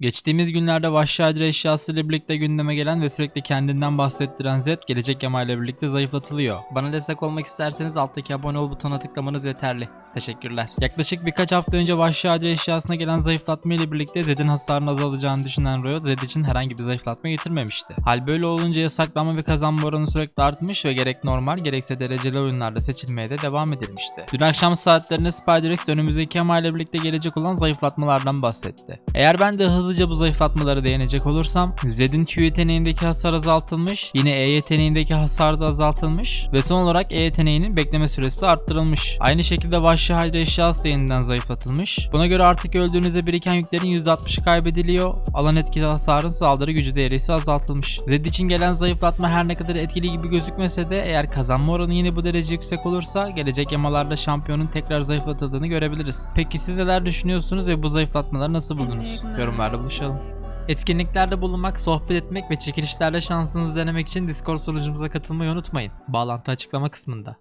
Geçtiğimiz günlerde Vahşi Adre eşyası ile birlikte gündeme gelen ve sürekli kendinden bahsettiren Zed gelecek Yama ile birlikte zayıflatılıyor. Bana destek olmak isterseniz alttaki abone ol butonuna tıklamanız yeterli. Teşekkürler. Yaklaşık birkaç hafta önce Vahşi Adre eşyasına gelen zayıflatma ile birlikte Zed'in hasarının azalacağını düşünen Riot Zed için herhangi bir zayıflatma getirmemişti. Hal böyle olunca yasaklanma ve kazanma oranı sürekli artmış ve gerek normal gerekse dereceli oyunlarda seçilmeye de devam edilmişti. Dün akşam saatlerinde Spider-X önümüzdeki Yama ile birlikte gelecek olan zayıflatmalardan bahsetti. Eğer ben de hızlıca bu zayıflatmalara değinecek olursam Zed'in Q yeteneğindeki hasar azaltılmış, yine E yeteneğindeki hasar da azaltılmış ve son olarak E yeteneğinin bekleme süresi de arttırılmış. Aynı şekilde Vahşi Hydra eşyası da yeniden zayıflatılmış. Buna göre artık öldüğünüzde biriken yüklerin %60'ı kaybediliyor. Alan etkili hasarın saldırı gücü değeri ise azaltılmış. Zed için gelen zayıflatma her ne kadar etkili gibi gözükmese de eğer kazanma oranı yine bu derece yüksek olursa gelecek yamalarda şampiyonun tekrar zayıflatıldığını görebiliriz. Peki siz neler düşünüyorsunuz ve bu zayıflatmaları nasıl buldunuz? Yorumlarda buluşalım. Etkinliklerde bulunmak, sohbet etmek ve çekilişlerde şansınızı denemek için Discord sunucumuza katılmayı unutmayın. Bağlantı açıklama kısmında.